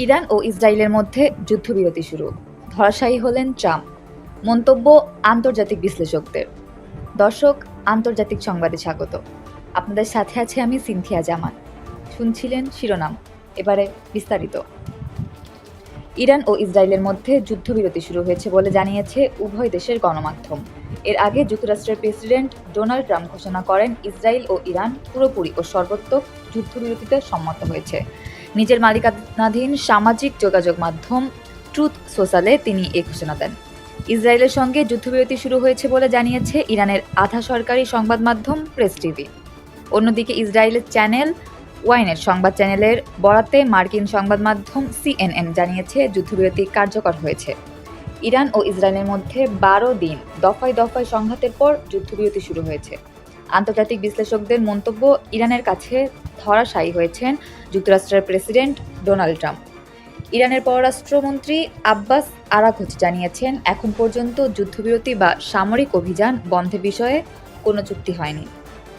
Iran ও ইসরায়েলের মধ্যে যুদ্ধবিরতি শুরু। ধরাশায়ী হলেন ট্রাম্প। মন্তব্য আন্তর্জাতিক বিশ্লেষকদের। দর্শক, আন্তর্জাতিক সংবাদে স্বাগত। আপনাদের সাথে আছে আমি সিনথিয়া জামান। শুনছিলেন শিরোনাম। এবারে বিস্তারিত। ইরান ও ইসরায়েলের মধ্যে যুদ্ধবিরতি শুরু হয়েছে বলে জানিয়েছে উভয় দেশের গণমাধ্যম। এর আগে যুক্তরাষ্ট্রের প্রেসিডেন্ট ডোনাল্ড ট্রাম্প ঘোষণা করেন, ইসরায়েল ও ইরান পুরোপুরি ও সর্বোত্তক যুদ্ধবিরতিতে সম্মত হয়েছে। নিজের মালিকানাধীন সামাজিক যোগাযোগ মাধ্যম ট্রুথ সোশ্যালে তিনি এ ঘোষণা দেন। ইসরায়েলের সঙ্গে যুদ্ধবিরতি শুরু হয়েছে বলে জানিয়েছে ইরানের আধা সরকারি সংবাদ মাধ্যম প্রেস টিভি। অন্যদিকে ইসরায়েলের চ্যানেল ওয়াইনের সংবাদ চ্যানেলের বরাতে মার্কিন সংবাদ মাধ্যম সিএনএন জানিয়েছে যুদ্ধবিরতি কার্যকর হয়েছে। ইরান ও ইসরায়েলের মধ্যে বারো দিন দফায় দফায় সংঘাতের পর যুদ্ধবিরতি শুরু হয়েছে। আন্তর্জাতিক বিশ্লেষকদের মন্তব্য, ইরানের কাছে ধরাশায়ী হয়েছেন যুক্তরাষ্ট্রের প্রেসিডেন্ট ডোনাল্ড ট্রাম্প। ইরানের পররাষ্ট্রমন্ত্রী আব্বাস আরাঘোচ জানিয়েছেন, এখন পর্যন্ত যুদ্ধবিরতি বা সামরিক অভিযান বন্ধের বিষয়ে কোনো চুক্তি হয়নি।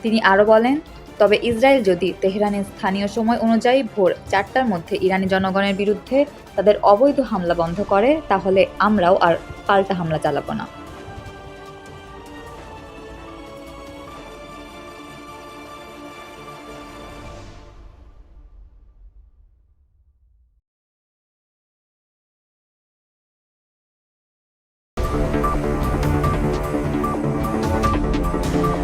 তিনি আরও বলেন, তবে ইসরায়েল যদি তেহরানের স্থানীয় সময় অনুযায়ী ভোর চারটার মধ্যে ইরানি জনগণের বিরুদ্ধে তাদের অবৈধ হামলা বন্ধ করে, তাহলে আমরাও আর পাল্টা হামলা চালাবো না।